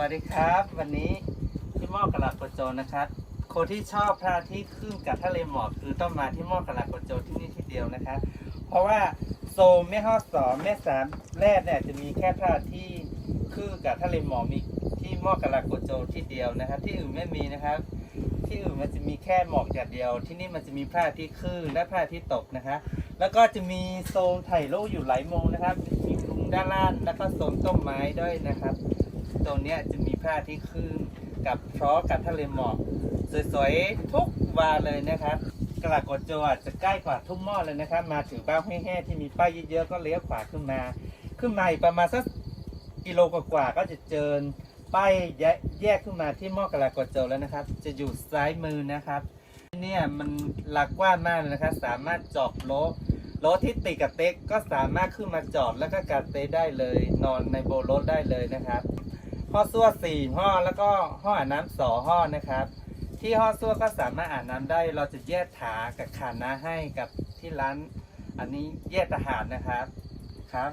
วัสดีครับ วันนี้ที่มอกระลาโกโจนะครับคนที่ชอบพระอาทิตย์ขึ้นกับทะเลหมอกคือต้องมาที่มอกระลาโกโจที่นี่ที่เดียวนะคะ เพราะว่าโซมแม่ฮอดสองแม่สามแรกเนี่ยจะมีแค่พระอาทิตย์ขึ้นกับทะเลหมอกมีที่มอกระลาโกโจที่เดียวนะครับ ที่อื่นไม่มีนะครับ ที่อื่นมันจะมีแค่หมอกอย่างเดียว ที่นี่มันจะมีพระอาทิตย์ขึ้นและพระอาทิตย์ตกนะคะ แล้วก็จะมีโซนถ่ายรูปอยู่หลายมุมนะครับมีมุมด้านล่างแล้วก็โซนต้นไม้ด้วยนะครับ ตรงนี้จะมีพระอาทิตย์ขึ้นกับพร้อมกับทะเลหมอกสวยๆทุกวันเลยนะครับกลากดโจอาจจะใกล้กว่าทุ่งหม้อเลยนะครับ มาถึงบ้านแห้งๆที่มีป้ายเยอะๆก็เลี้ยวขวาขึ้นมา ขึ้นมาอีกประมาณสักกิโลกว่าๆก็จะเจอป้ายแยกขึ้นมาที่หม้อกลากดโจแล้วนะครับ จะอยู่ซ้ายมือนะครับเนี่ยมันหลักกว้างมากเลยนะครับ สามารถจอดรถรถที่ติดกับเต็กก็สามารถขึ้นมาจอดแล้วก็การเต็ได้เลย นอนในโบรถได้เลยนะครับ ห้อซั่วสี่ห้อแล้วก็ห้ออาบน้ำสองห้อนะครับ ที่ห้อซั่วก็สามารถอาบน้ำได้ เราจะแยกถากับขาน้าให้กับที่ร้าน อันนี้แยกทหารนะครับครับ